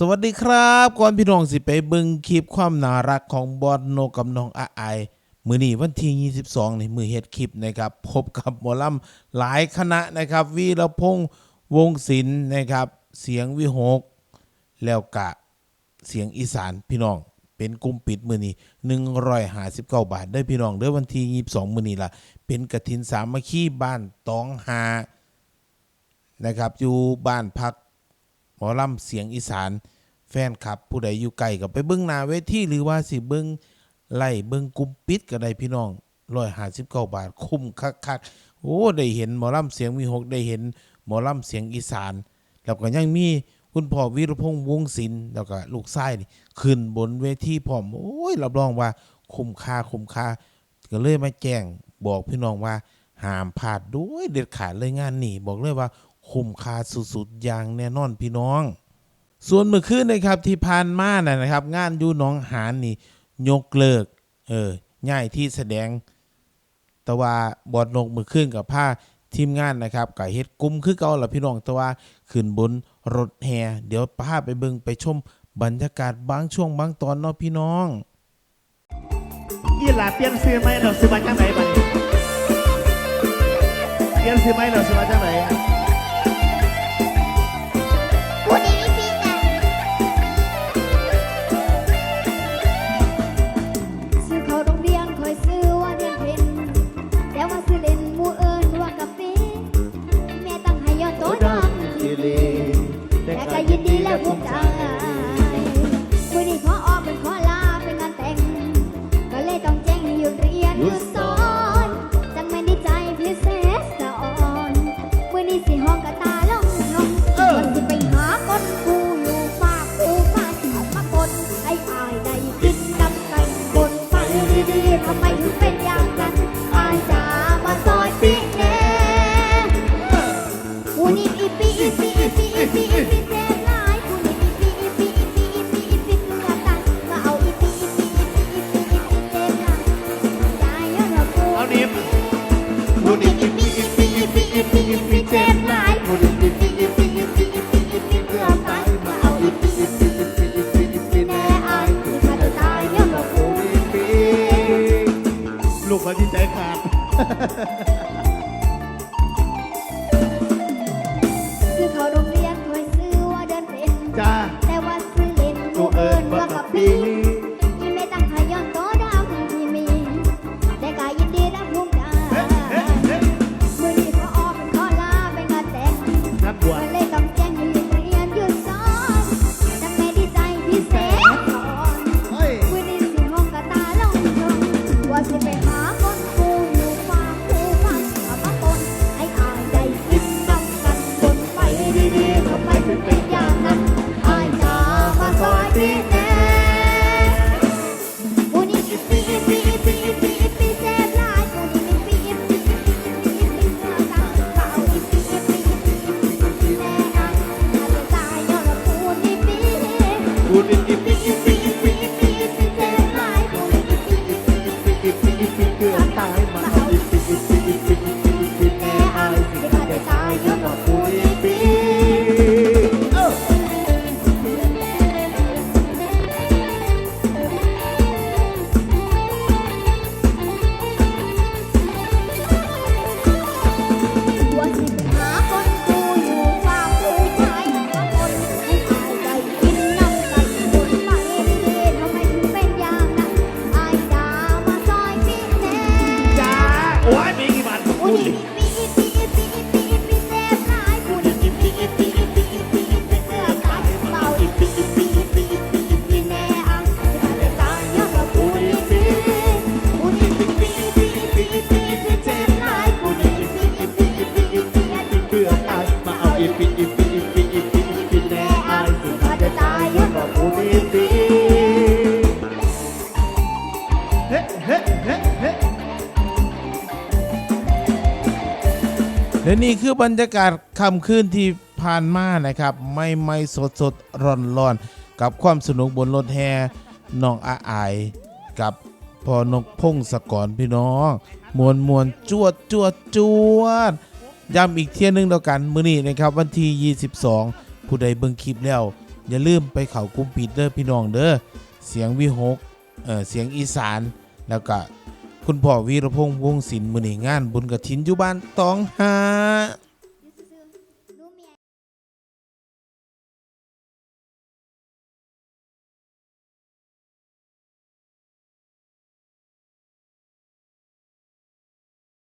สวัสดีครับก่อนพี่น้องสิไปเบิ่งคลิปความน่ารักของบอสโนกับน้องอาไอมือนี้วันที่22นี่มือเฮ็ดคลิปนะครับ พบกับหมอลำหลายคณะนะครับ วีรพงษ์วงศิลป์นะครับ เสียงวิหก แล้วกะเสียงอีสานพี่น้อง เป็นกลุ่มปิดมือนี้159 บาทได้พี่น้องเด้อวันที่22มือนี้ล่ะ เป็นกระถินสามัคคีบ้านตองหานะครับ อยู่บ้านพัก หมอลำเสียงอีสาน แฟนคลับ ผู้ใดอยู่ไกลก็ไปเบิ้งหน้าเวทีหรือว่าสิเบิ้งไล่เบิ้งกุมปิดก็ได้พี่น้องร้อยห้าสิบเก้าบาท คุ้มคักคักๆโอ้ได้เห็นหมอลำเสียงมีหกได้เห็นหมอลำเสียงอีสาน แล้วก็ยังมีคุณพ่อวีรพงษ์วงศิลป์แล้วก็ลูกชายขึ้นบนเวทีพร้อมโอ้ยรับรองว่าคุ้มค่าคุ้มค่าก็เลยมาแจ้งบอกพี่น้องว่าห้ามพลาดด้วยเด็ดขาดเลยงานนี้บอกเลยว่า คุ้มค่าสุดๆอย่างแน่นอนพี่น้อง ส่วนเมื่อคืนนะครับที่ผ่านมานะนะครับ งานอยู่น้องหานนี่ยกเลิกเออง่ายที่แสดง แต่ว่าบอดนกมือขึ้นกับผ้าทีมงานนะครับกับเฮ็ดกุ้มคือเก่าละพี่น้องแต่ว่าขึ้นบนรถแห่เดี๋ยวพาไปเบิงไปชมบรรยากาศบางช่วงบางตอนเนาะพี่น้องยี่หลาเปลี่ยนซื้อไหมเราซื้อมาจากไหนบัดเปลี่ยนซื้อไหมเราซื้อมาจากไหน และนี่คือบรรยากาศค่ำคืนที่ผ่านมานะครับ ไม่ไม่สดสดร้อนร้อนกับความสนุกบนรถแห่น้องอาอายกับพอนกพงศกรพี่น้องมวนมวนจวดจวดจวดย้ำอีกเที่ยนึงแล้วกันมื้อนี้นะครับ วันที่ 22 ผู้ใดเบิ่งคลิปแล้ว อย่าลืมไปเข้ากลุ่มปิดเด้อพี่น้องเด้อเสียงวิหกเอ่อเสียงอีสานแล้วก็ คุณพ่อวีรพงษ์วงศิลป์มือนีงานบุญกะทินอยู่บ้านตองหา